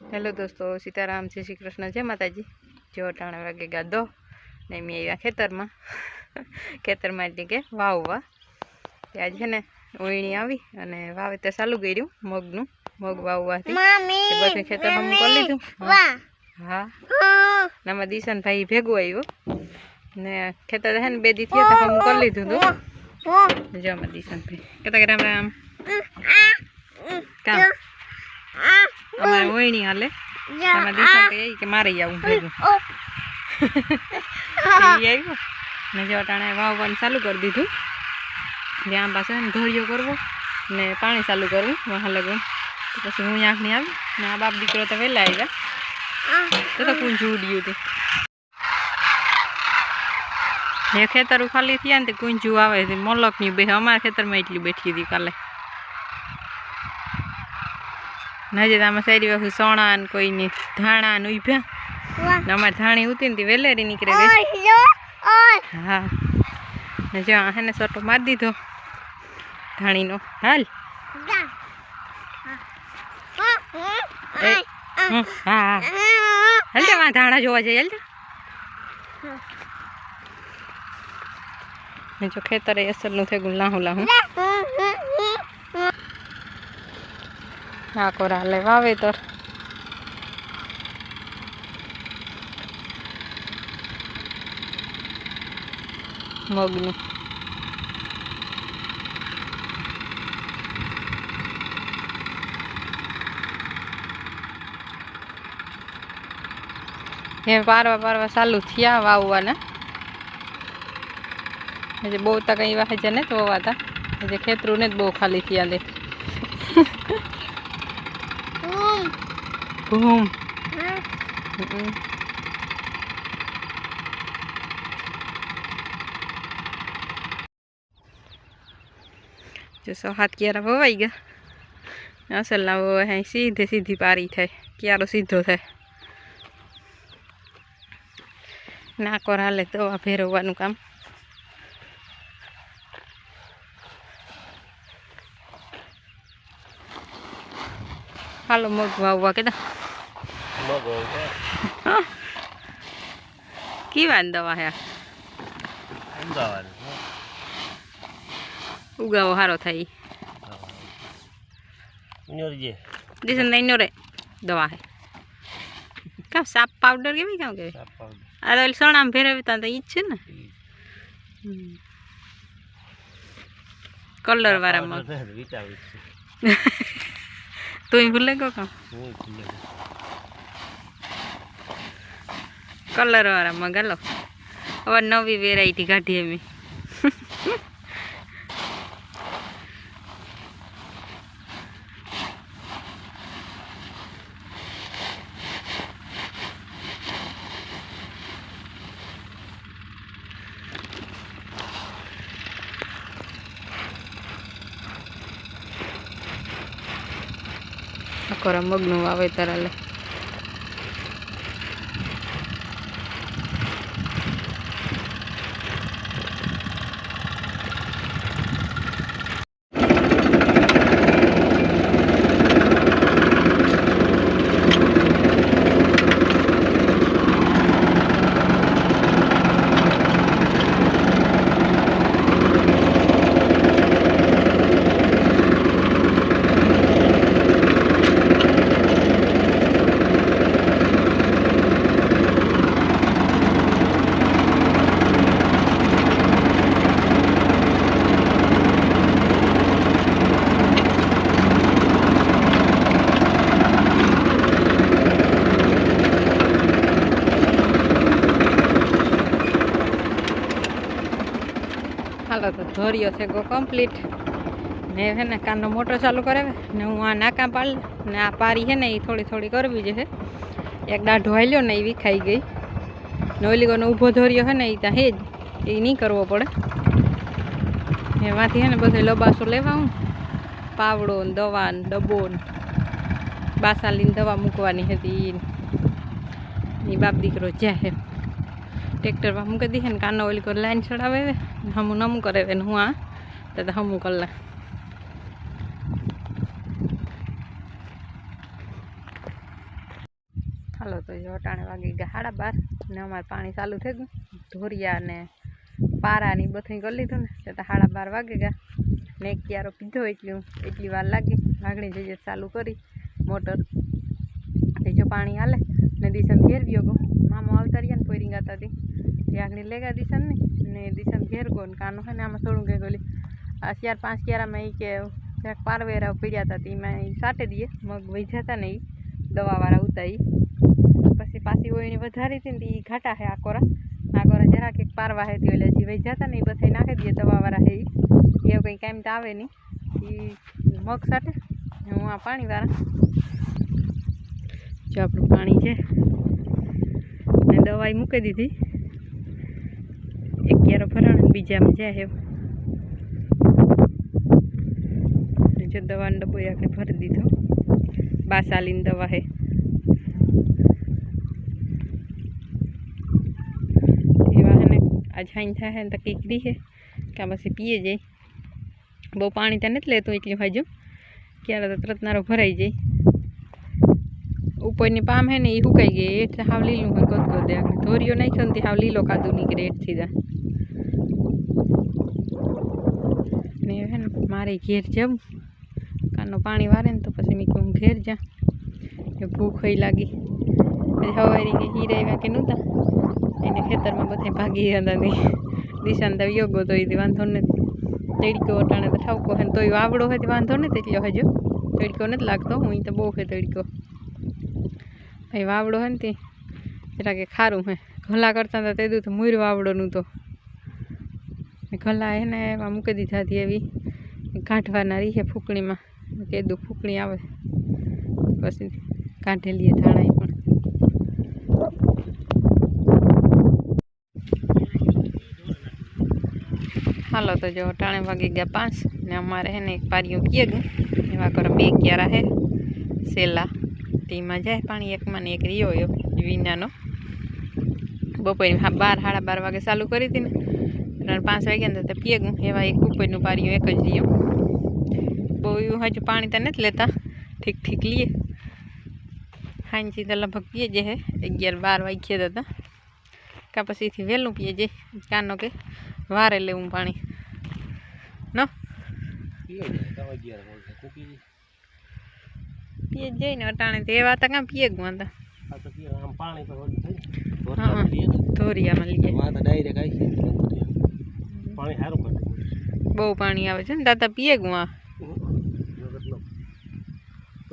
Hello દોસ્તો સીતારામ જય શ્રી કૃષ્ણ જય માતાજી. જો ટાણા વાગે ગાધો ને મેં આવ્યા ખેતરમાં. ખેતરમાં એટલે કે વાવવા. ત્યાં છે ને ઓયણી આવી અને વાવેતર ચાલુ કર્યું મગનું મગ વાવવાથી બધું ખેતરમાં મૂકી કરી લીધું. હા. આમાં દિશાનભાઈ ભેગું આવ્યું. ને ખેતર છે ને બે દી થયા તો કરી લીધું હતું. જો આમાં દિશાનભાઈ. કેતા કે રામ રામ. કામ. અમારે ઓયણી હાલે. આમાં દિશાનભાઈ આવી કે મારે આવું ભેગું. આવ્યો ને જો અટાણે વાવવાનું ચાલુ કરી દીધું. જ્યાં પાસે ધોરિયો કરવો ને પાણી ચાલુ કરવું વાહ લગન. તો પછી હું આંખની આવી. ને આ બાપ દીકરો તો વહેલા આવ્યા તો તો કુંજું ઉડ્યું હતું. ને ખેતર ખાલી થયા ને તે કુંજું આવે મોલકની બે. અમારા ખેતરમાં એટલી બેઠી હતી કાલે. ને હજી તો આમાં સારી વખત સોણા ને કોઈ કોઈની ધાણા ને ઉભ્યા અમારે ધાણી ઉતી ને વેલેરી નીકળે ગઈ. હા. ને જો આને સોટો મારી દીધો. ધાણીનો. હાલ. હા હા હાલ વાં ધાણા જોવા જઈએ હાલ જા. ને ખેતરે એ અસલનું થઈ ગયું લાહું. લાહું ના કોરા લે વાવેતર મગનું એ પારવા પારવા ચાલુ થયા વાવવાના હજી બહુ તક અહીં વાહે છે ને તો વાતા હજી ખેતરું ને જ બહુ ખાલી થયા લે ભૂમ હમ. જો સો હાથ ક્યારા વવાઈ ગયા અસલના વવાય અહીં સીધે સીધી પારી થાય ક્યારો સીધો થાય નાકોર હાલે દવા ભેરવવાનું કામ હાલો મગ વાવવા કેતા કેવાની દવા હે? ઉગાવો સારો થાય. દિશન નહીં રે દવા હે. કામ સાપ પાવડર કેવી કામ કેવી? આ તો સણામ ફેરવી તો ઈ જ છે ને. કલર વાળા મગ ગયો કામ હું ખુલ્લે કલર વાળા મગ હાલો હવે નવી વેરાયટી કાઢી અમે આખોરા મગનું વાવેતર હાલે. હાલો છે, ગો કમ્પ્લીટ ને છે ને કાનનો મોટર ચાલુ કરાવે. ને હું આ નાકા પાડ, ને આ પારી છે ને એ થોડી થોડી કરવી છે. એક દાઢો હાલ્યો ને એ વિખાઈ ગઈ. ને ઓલી કોનો ઊભો ધોર્યો છે ને એ ત્યાં હે જ. એ નહીં કરવો પડે. એમાંથી છે ને બધું લબાસો લેવા હું. પાવડો ને દવા ને ડબ્બો ને બાસાલીને દવા મૂકવાની હતી એ બાપ દીકરો જ્યાં હે. ટ્રેક્ટરમાં મૂકી દીધે ને કાનો ઓલી કોઈ લાઈન ચડાવે હમું નમું કરે ને હું આ. તો હમું કરલા હાલો, તો અટાણે વાગી ગયા સાડા બાર ને અમારે પાણી ચાલુ થઈ ગયું. ધોરિયા ને પારા ને કરી લીધું ને. તો સાડા બાર વાગી ગયા. ને એક ક્યારો પીધો એટલું એટલી વાર લાગી. લાગણી જઈએ ચાલુ કરી, મોટર. તે જો પાણી હાલે ને દિશાને ઘેર ગયો મામો આવતા રહ્યા ને પોઈરી ગાતા હતી. આગળ લેગા દિશાને ને ને દિશાને ઘેર ગયો ને કાનો હે ને આમાં થોડું કે ગોલી આ ચાર પાંચ ક્યારામાં એ કે જરાક પારવેરા પીડ્યા હતા એમાં એ સાટે દઈએ મગ વહી જતા ને એ દવાવાળા ઉતા ઈ. પછી પાછી ઓયણી વધારી હતી ને એ ઘાટા હે આકોરા આકોરા જરાક એક પારવા હે તે એટલે હજી વહી જતા ને એ બધા નાખી દઈએ દવાવાળા હે એવું કંઈ કામ તો આવે નહીં. ઈ મગ સાટે હું આ પાણીવાળા. જો આપણું પાણી છે દવાઈ મૂકી દીધી. એક ક્યારો ભરાણ બીજામાં જાય હે ને જો દવાનો ડબ્બો આપણે ભરી દીધો. બાસાલીની દવા હે. એવા હે ને થાય ને તો કીકરી હે. કે પછી પીએ જાય બહુ પાણી ત્યાં નથી લેતું એટલું હજુ. ક્યારે તો તરત નારો ભરાઈ જાય. ઉપરની પામ હે ને એ સુકાઈ ગઈ. એટલે હાવ લીલું હોય ગોદ ગોદે આપણે ધોરીઓ નાખ્યો ને તે હાવ લીલો કાદુ નીકળે એટથી જા ને હે ને મારે ઘેર જવું. કાનનું પાણી વારે ને તો પછી મેં કહું ઘેર જા. એ ભૂખ હોય લાગી. પછી હવારી કે હીરે આવ્યા કે નહોતા. એને ખેતરમાં બધા ભાગી હતા નહીં દિશાને તો યોગો તો એ વાંધો ને તડકો અટાણે તો ઠાવકો ને તોય વાવડો હોય તો વાંધો ને તેટલો હજુ. તડકો નથી લાગતો, હું તો બહુ હે તડકો. ભાઈ વાવડો હે ને તે. જરા કે ખારું હે. ઘલા કરતા હતા તે તો મૂર વાવડોનું તો. ઘલા એને એમાં મૂકી દીધા હતી એવી. કાઢવાના રહીએ ફૂકણીમાં. કીધું, ફૂકણી આવે. પછી કાઢી લઈએ ધાણા પણ. હાલો, તો જો ટાણે વાગી ગયા પાંચ ને અમારે હે ને એક પારીઓ કીએ ગયું એવા કરો બે ક્યારા હે સેલા તેમાં જાય પાણી એકમાં ને એક રહ્યો એવો વિનાનો. બપોરે હા, બાર, સાડા બાર વાગે ચાલુ કરી હતી ને. ત્રણ પાંચ વાગ્યા ને તો પીએગું એવા એક ઉપરનું પારીઓ એક જ રહ્યું બહુ હજુ પાણી તો નથી લેતા. ઠીક ઠીક લઈએ. હાંજી તો લગભગ પીએ જે હે. અગિયાર બાર વાગ્યા હતા. કાં પછીથી વહેલું પીએ જે. કાનો કે વારે લેવું પાણી. ન? પીએ જઈને અટાણે તો એવા તો કાં પીએ ગું હતા બહુ પાણી આવે છે ને. દાદા પીએ ગું આ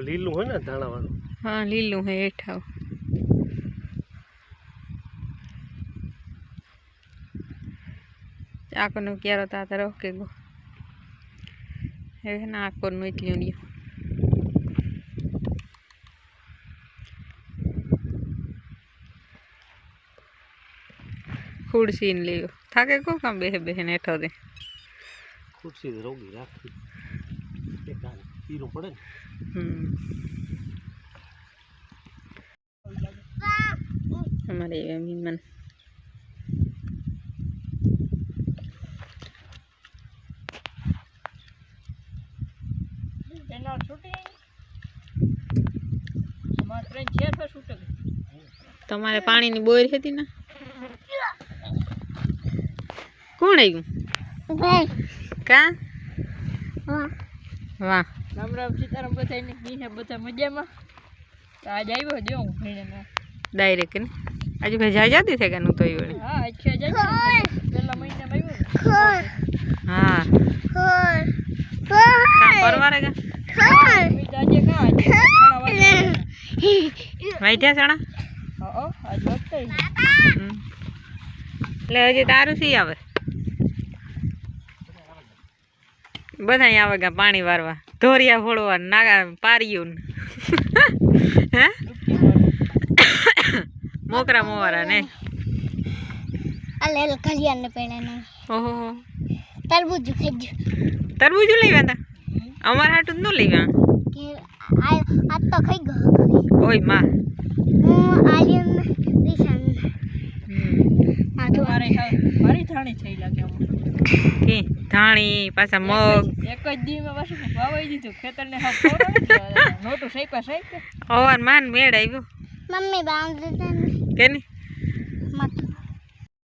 લીલું હોય ને ધાણાવાળું હા લીલું હે હેઠાવ આકોનું ક્યારો તાતા રોકે ગો હે ના આકોનું એટલું રહ્યું ખુરશીને લેવો થાકે કો કામ બેહે બેહે નેઠો દે. ખુરશી રોગી રાખી પીરું પડે ને. અમારે એવા મહેમાન. તમારે પાણીની બોર હતી ને? કોણ આવ્યું કા? વાહ. રામ રામ સીતારામ બધા ને બધા મજામાં. તો આજ આવ્યો જો હું ભણીને ડાયરેક્ટ ને? આજે ભાઈ જાય જાતી થઈ ગયા નું તો આવ્યું હા અચ્છા જાય પેલા મહિનામાં આવ્યો હા. પરવારે કા? ને તો આજે કાં? વાઈઠ્યા સણા? હા આજ વખતે. એટલે હજી તારું સી આવે? બધા આવે ગા પાણી વારવા. ધોરિયા ફોડવા નાગા પારિયું હે? મોકરા મોવારા ને. અલે કલ્યાણ ને પેણે ઓહો. તરબૂજ ખાઈ તરબૂજ લેવા તા અમાર હાટું જ ન લેવા કે આ આ તો ખાઈ ગયો. ઓયમાં. હું આર્યન દિશાન. આ તો મારે મારી થાણી થઈ લાગે કે ધાણી પાછા મગ. એક જ દીમાં પાછું વાવાઈ દીધું. ખેતરને દેવા. નોટું સાઈપા સાઈપા અવાર માન મેળ આવ્યો. મમ્મી બાંધ દેતા કેની?